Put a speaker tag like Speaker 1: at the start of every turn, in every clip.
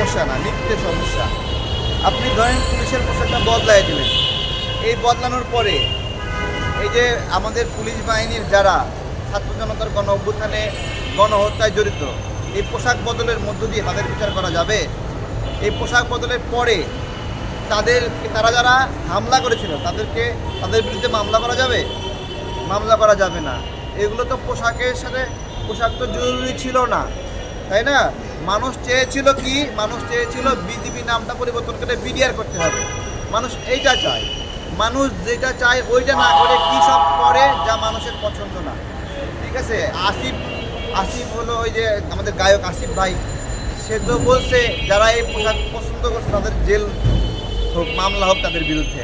Speaker 1: সমস্যা না, নিত্য সমস্যা। আপনি ধরেন পুলিশের পোশাকটা বদলাই দিলেন। এই বদলানোর পরে এই যে আমাদের পুলিশ বাহিনীর যারা ছাত্র জনতার গণ অভ্যুত্থানে গণহত্যায় জড়িত, এই পোশাক বদলের মধ্য দিয়ে তাদের বিচার করা যাবে? এই পোশাক বদলের পরে তাদের তারা যারা হামলা করেছিল, তাদেরকে তাদের বিরুদ্ধে মামলা করা যাবে? মামলা করা যাবে না। এগুলো তো পোশাকের সাথে, পোশাক তো জরুরি ছিল না। তাই না? মানুষ চেয়েছিল কি? মানুষ চেয়েছিল বিজেপি নামটা পরিবর্তন করে বিডিআর করতে হবে। মানুষ এইটা চায়। মানুষ যেটা চায় ওইটা না করে কি সব করে যা মানুষের পছন্দ না। ঠিক আছে? আসিফ আসিফ হলো ওই যে আমাদের গায়ক আসিফ ভাই। সে তো বলছে, যারা এই পোশাক পছন্দ করছে তাদের জেল হোক, মামলা হোক তাদের বিরুদ্ধে।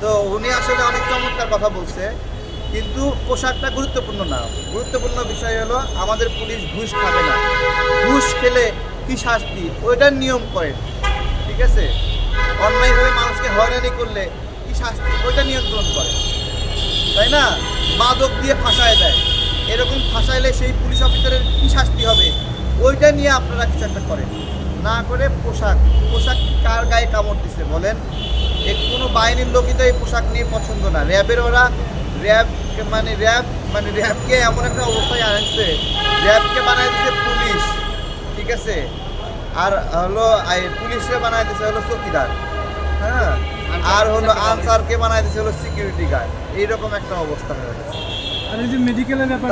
Speaker 1: তো উনি আসলে অনেক চমৎকার কথা বলছে। কিন্তু পোশাকটা গুরুত্বপূর্ণ না। গুরুত্বপূর্ণ বিষয় হলো আমাদের পুলিশ ঘুষ খাবে না। ঘুষ খেলে কি শাস্তি? ওইটার নিয়ম করে। ঠিক আছে? অন্যায়ভাবে মানুষকে হয়রানি করলে কি শাস্তি? ওইটা নিয়ন্ত্রণ করে। তাই না? মাদক দিয়ে ফাঁসায় দেয়। এরকম ফাঁসাইলে সেই পুলিশ অফিসারের কি শাস্তি হবে? ওইটা নিয়ে আপনারা কিছু একটা করেন। না করে পোশাক। পোশাক কার গায়ে কামড় দিছে বলেন? কোনো বাহিনীর লোকই তো এই পোশাক নিয়ে পছন্দ না। র্যাবের ওরা র্যাব মানে র্যাব মানে র্যাবকে এমন একটা অবস্থায় আনছে র্যাবকে বানায় দিচ্ছে পুলিশ ঠিক আছে? আর হলো আই পুলিশকে বানায় দিচ্ছে হলো চৌকিদার হ্যাঁ? আর হলো আনসারকে বানায় দিচ্ছে হলো সিকিউরিটি গার্ড এইরকম একটা অবস্থা হয়ে গেছে।
Speaker 2: আর এই যে মেডিকেলের ব্যাপার